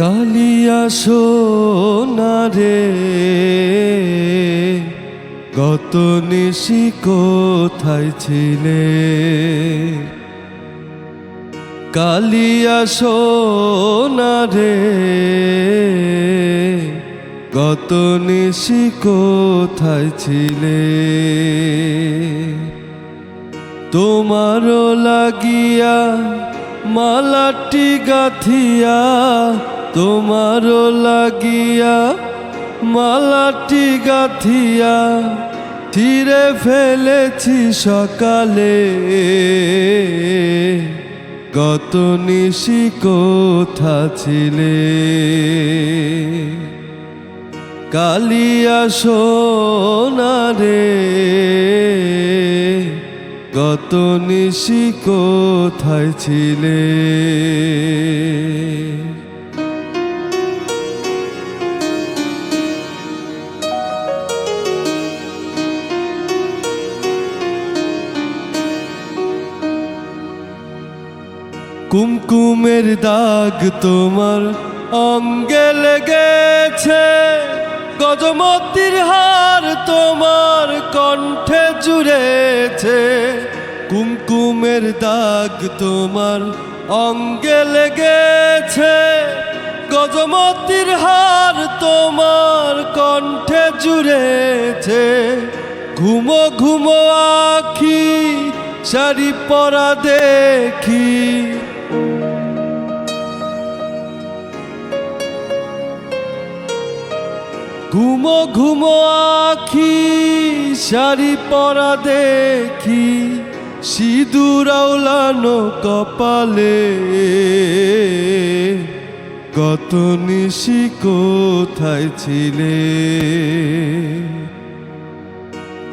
কালিয়া সোনারে গত নিশি কোথায় ছিলে? কালিয়া সোনারে গত নিশি কোথায় ছিলে? তোমারও লাগিয়া মালাটি গাথিয়া তোমারও লাগিয়া মালাটি গাথিয়া ছিঁড়ে ফেলেছি সকালে। গত নিশি কোথা ছিলে? কালিয়া সোনারে গত নিশি কোথায় ছিলে? কুমকুমের দাগ তোমার অঙ্গে লেগেছে। গজমতির হার তোমার কণ্ঠে জুড়েছে। কুমকুমের দাগ তোমার অঙ্গে লেগেছে। গজমতির হার তোমার কণ্ঠে জুড়েছে। ঘুমো ঘুমো আখি শাড়ি পরা দেখি। ঘুমো ঘুমো আখি, শাড়ি পরা দেখি, সিঁদুর আওলানো কপালে। কত নিশি কোথায় ছিলে?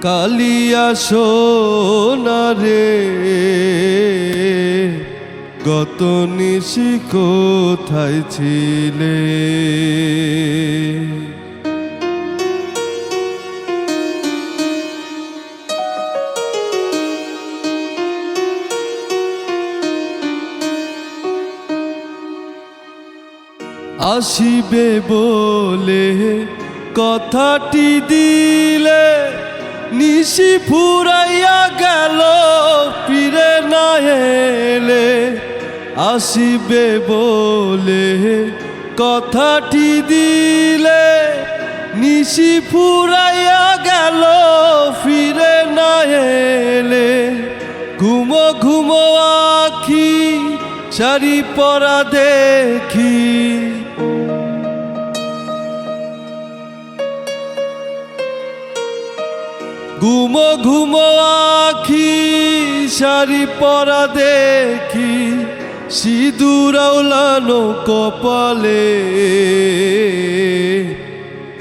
কালিয়া সোনারে গত নিশি কোথায় ছিলে? আসিবে বলে কথাটি দিলে নিশি ফুরাইয়া গেল, ফিরে না এলে। আসিবে বলে কথাটি দিলে নিশি ফুরাইয়া গেল, ফিরে না এলে। ঘুমো ঘুমো আখি শাড়ি পরা দেখি। ঘুমো ঘুমো আখি শাড়ি পরা দেখি, সিঁদুর আওলানো কপালে।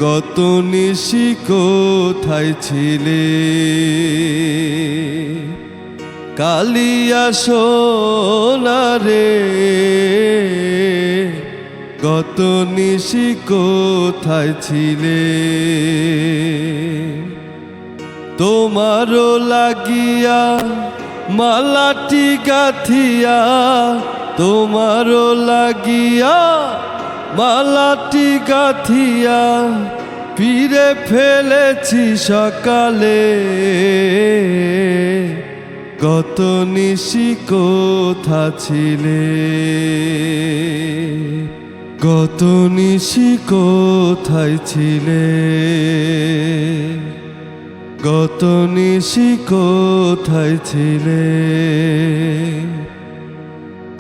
কত নিশি কোথায় ছিলে? কালিয়া সোনারে কত নিশি কোথায় ছিলে? তোমারও লাগিয়া মালাটি গাথিয়া, তোমারও লাগিয়া মালাটি গাথিয়া ফিরে ফেলেছি সকালে। কত নিশি কোথা ছিলে? কত নিশি কোথায় ছিলে? গত নিশি কোথায় ছিলে?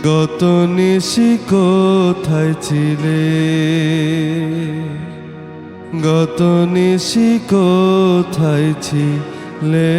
গত নিশি কোথায় ছিলে? গত নিশি কোথায় ছিলে?